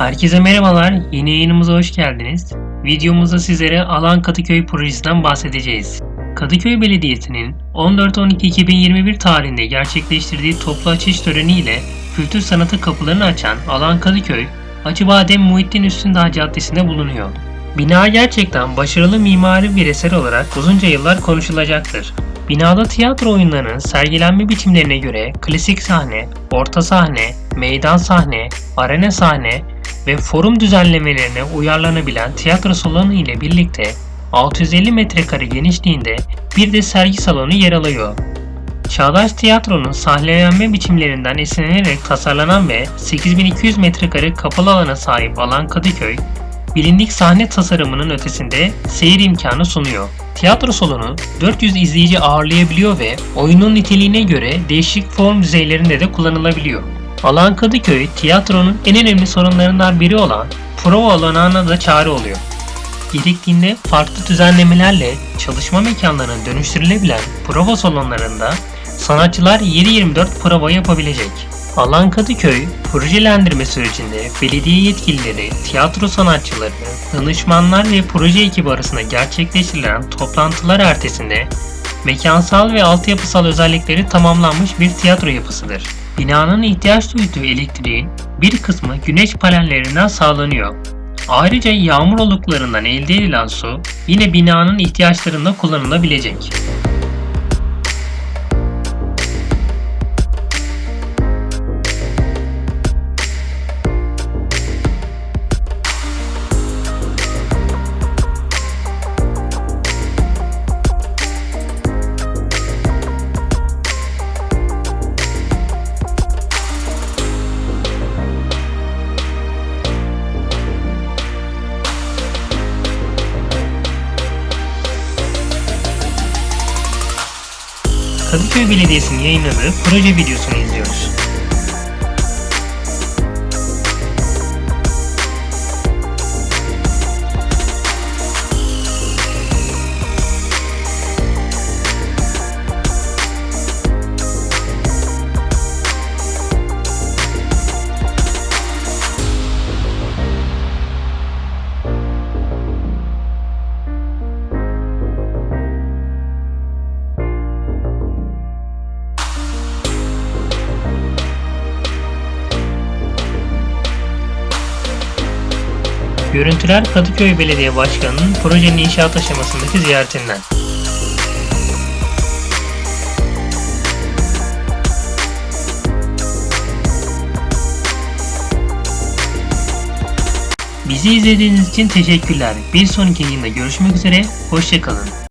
Herkese merhabalar, yeni yayınımıza hoş geldiniz. Videomuzda sizlere Alan Kadıköy projesinden bahsedeceğiz. Kadıköy Belediyesi'nin 14-12-2021 tarihinde gerçekleştirdiği toplu açış töreniyle kültür sanatı kapılarını açan Alan Kadıköy, Acıbadem Muhittin Üstündağ Caddesi'nde bulunuyor. Bina gerçekten başarılı mimari bir eser olarak uzunca yıllar konuşulacaktır. Binada tiyatro oyunlarının sergilenme biçimlerine göre klasik sahne, orta sahne, meydan sahne, arena sahne ve forum düzenlemelerine uyarlanabilen tiyatro salonu ile birlikte 650 metrekare genişliğinde bir de sergi salonu yer alıyor. Çağdaş tiyatronun sahnelenme biçimlerinden esinlenerek tasarlanan ve 8200 metrekare kapalı alana sahip alan Kadıköy, bilindik sahne tasarımının ötesinde seyir imkanı sunuyor. Tiyatro salonu 400 izleyici ağırlayabiliyor ve oyunun niteliğine göre değişik form düzeylerinde de kullanılabiliyor. Alan Kadıköy, tiyatronun en önemli sorunlarından biri olan prova alanağına da çare oluyor. Gerektiğinde farklı düzenlemelerle çalışma mekanlarına dönüştürülebilen prova salonlarında sanatçılar 7-24 prova yapabilecek. Alan Kadıköy, projelendirme sürecinde belediye yetkilileri, tiyatro sanatçıları, danışmanlar ve proje ekibi arasında gerçekleştirilen toplantılar ertesinde mekansal ve altyapısal özellikleri tamamlanmış bir tiyatro yapısıdır. Binanın ihtiyaç duyduğu elektriğin bir kısmı güneş panellerinden sağlanıyor. Ayrıca yağmur oluklarından elde edilen su yine binanın ihtiyaçlarında kullanılabilecek. Kadıköy Belediyesi'nin yayınladığı proje videosunu izliyoruz. Görüntüler Kadıköy Belediye Başkanı'nın projenin inşaat aşamasındaki ziyaretinden. Bizi izlediğiniz için teşekkürler. Bir sonraki yayında görüşmek üzere, hoşçakalın.